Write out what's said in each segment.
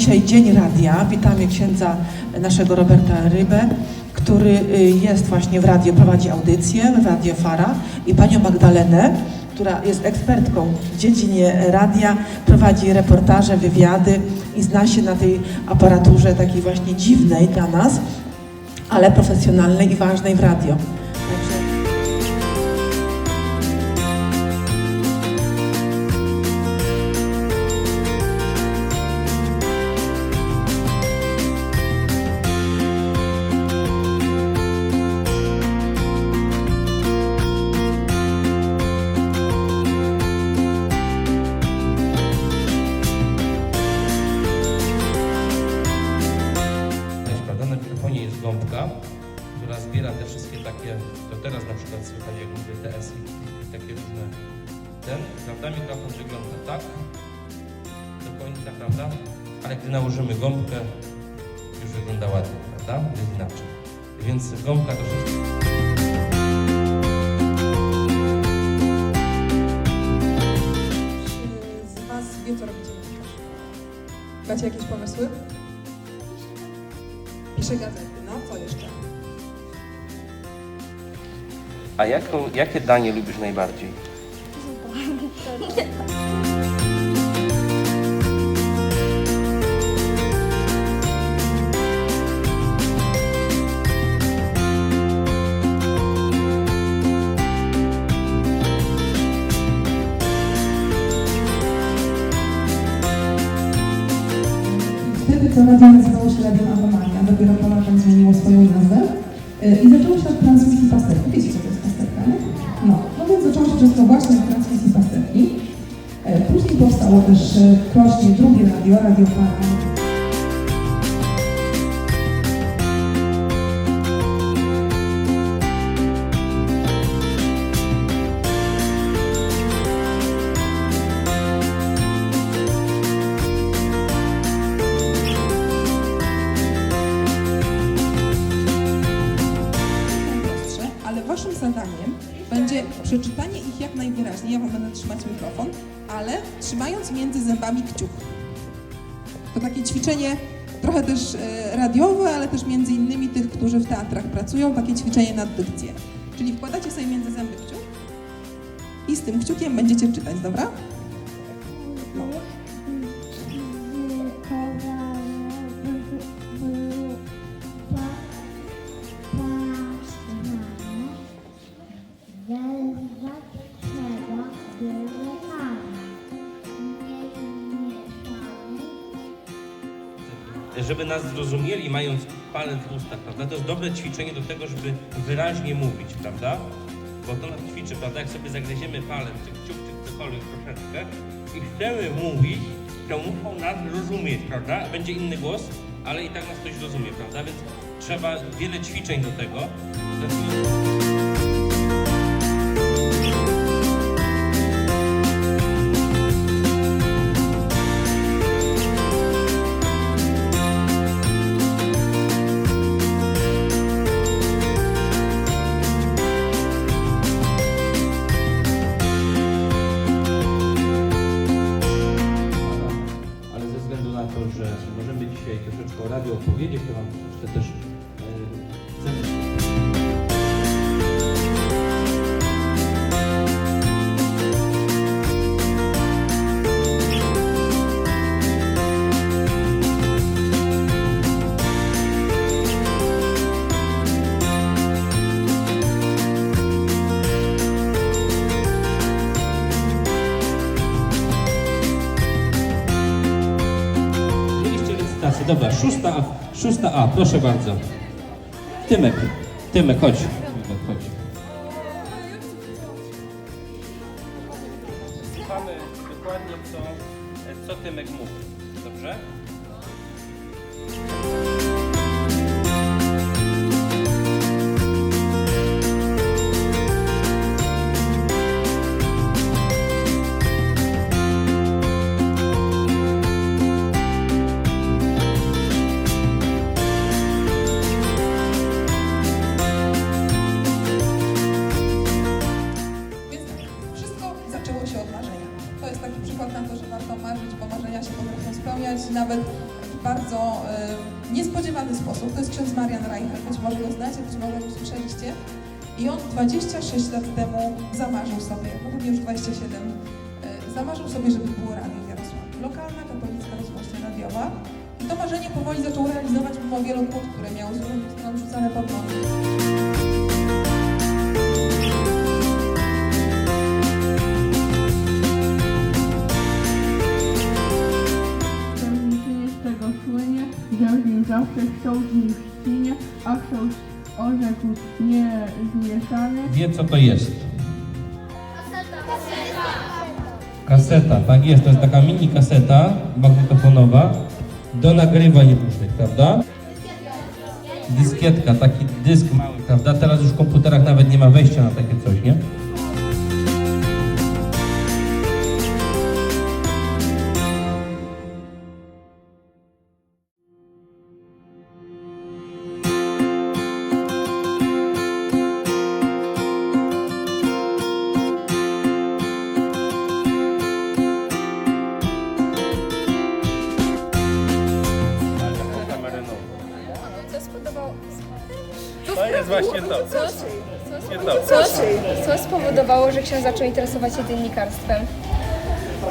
dzisiaj Dzień Radia. Witamy księdza naszego Roberta Rybę, który y, jest właśnie w radio, prowadzi audycję w Radio Fara i panią Magdalenę, która jest ekspertką w dziedzinie radia, prowadzi reportaże, wywiady i zna się na tej aparaturze takiej właśnie dziwnej dla nas, ale profesjonalnej i ważnej w radio. Przykład słychać jak mówię TS i takie różne ten, prawda? Mikrofon wygląda tak do końca, prawda? Ale gdy nałożymy gąbkę, już wygląda ładnie, prawda? Jest inaczej. Więc gąbka. Czy z Was wie, co robicie? Macie jakieś pomysły? Pisze gazety, A jakie danie lubisz najbardziej? Wtedy to radio nazywało się Radio Anomalia, dopiero po latach zmieniło swoją nazwę Y, i zaczęło się od transmisji pasterki. Wiecie, co to? No, no więc zaczęło się wszystko właśnie od transmisji pasterki. Później powstało też y, w Krośnie drugie radio, Radio Para. Ja wam będę trzymać mikrofon, ale trzymając między zębami kciuk. To takie ćwiczenie trochę też e, radiowe, ale też między innymi tych, którzy w teatrach pracują, takie ćwiczenie na dykcję. Czyli wkładacie sobie między zęby kciuk i z tym kciukiem będziecie czytać, dobra? Żeby nas zrozumieli, mając palec w ustach, prawda? To jest dobre ćwiczenie do tego, żeby wyraźnie mówić, prawda? Bo to nas ćwiczy, prawda? Jak sobie zagryziemy palec, czy kciuk, czy cokolwiek troszeczkę i chcemy mówić, to muszą nas rozumieć, prawda? Będzie inny głos, ale i tak nas ktoś rozumie, prawda? Więc trzeba wiele ćwiczeń do tego. Dobra, szósta, szósta A, proszę bardzo. Tymek, Tymek, chodź. Tymek, chodź. Słuchamy dokładnie, co, co Tymek mówi. Dobrze? się od marzenia. To jest taki przykład na to, że warto marzyć, bo marzenia się potrafią spełniać nawet w bardzo e, niespodziewany sposób. To jest ksiądz Marian Reinhardt, być może go znacie, być może go słyszeliście. I on 26 lat temu zamarzył sobie, no już 27, y, e, zamarzył sobie, żeby było radio w Jarosławii. Lokalna katolicka rozgłośnia radiowa. I to marzenie powoli zaczął realizować mimo wielu kłód, które miał z różnych stron rzucane pod. Zawsze chciał z nim w ścinie, a ksiądz orzekł nie zmieszany. Wie co to jest? Kaseta, tak jest. To jest taka mini kaseta magnetofonowa do nagrywań różnych, prawda? Dyskietka, taki dysk mały, prawda? Teraz już w komputerach nawet nie ma wejścia na takie coś, nie? Co spodobało... To jest właśnie to. Co, Nie to. co, co spowodowało, że ksiądz zaczął interesować się dziennikarstwem?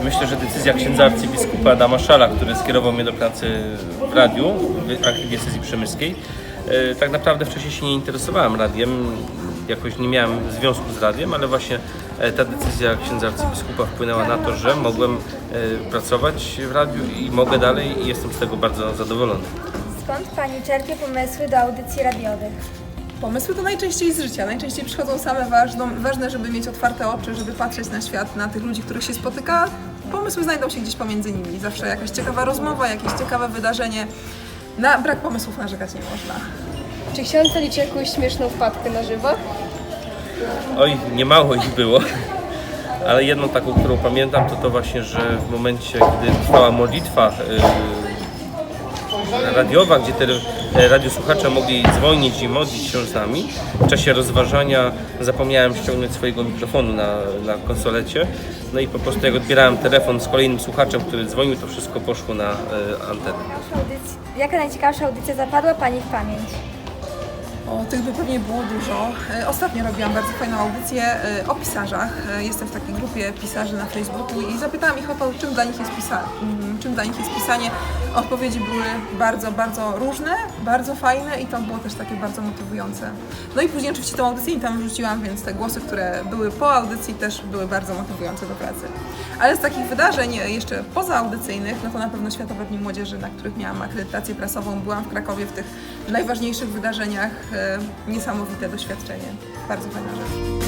Myślę, że decyzja księdza arcybiskupa Adama Szala, który skierował mnie do pracy w radiu w archidiecezji przemyskiej. e, Tak naprawdę wcześniej się nie interesowałem radiem, jakoś nie miałem związku z radiem, ale właśnie e, ta decyzja księdza arcybiskupa wpłynęła na to, że mogłem e, pracować w radiu i mogę dalej i jestem z tego bardzo zadowolony. Skąd Pani czerpie pomysły do audycji radiowych? Pomysły to najczęściej z życia. Najczęściej przychodzą same ważną, ważne, żeby mieć otwarte oczy, żeby patrzeć na świat, na tych ludzi, których się spotyka. Pomysły znajdą się gdzieś pomiędzy nimi. Zawsze jakaś ciekawa rozmowa, jakieś ciekawe wydarzenie. Na brak pomysłów narzekać nie można. Czy ksiądz zaliczy jakąś śmieszną wpadkę na żywo? Oj, niemało ich było. Ale jedną taką, którą pamiętam, to to właśnie, że w momencie, gdy trwała modlitwa y, radiowa, gdzie te e, radiosłuchacze mogli dzwonić i modlić się z nami, w czasie rozważania zapomniałem ściągnąć swojego mikrofonu na, na konsolecie. No i po prostu jak odbierałem telefon z kolejnym słuchaczem, który dzwonił, to wszystko poszło na e, antenę. Jaka najciekawsza audycja zapadła Pani w pamięć? O, tych by pewnie było dużo. E, Ostatnio robiłam bardzo fajną audycję o pisarzach. Jestem w takiej grupie pisarzy na Facebooku i zapytałam ich o to, czym dla nich jest, pisa- czym dla nich jest pisanie. Odpowiedzi były bardzo, bardzo różne, bardzo fajne i to było też takie bardzo motywujące. No i później oczywiście tą audycję tam wrzuciłam, więc te głosy, które były po audycji też były bardzo motywujące do pracy. Ale z takich wydarzeń jeszcze pozaaudycyjnych, no to na pewno Światowe Dni Młodzieży, na których miałam akredytację prasową. Byłam w Krakowie w tych najważniejszych wydarzeniach. E, Niesamowite doświadczenie. Bardzo fajna rzecz.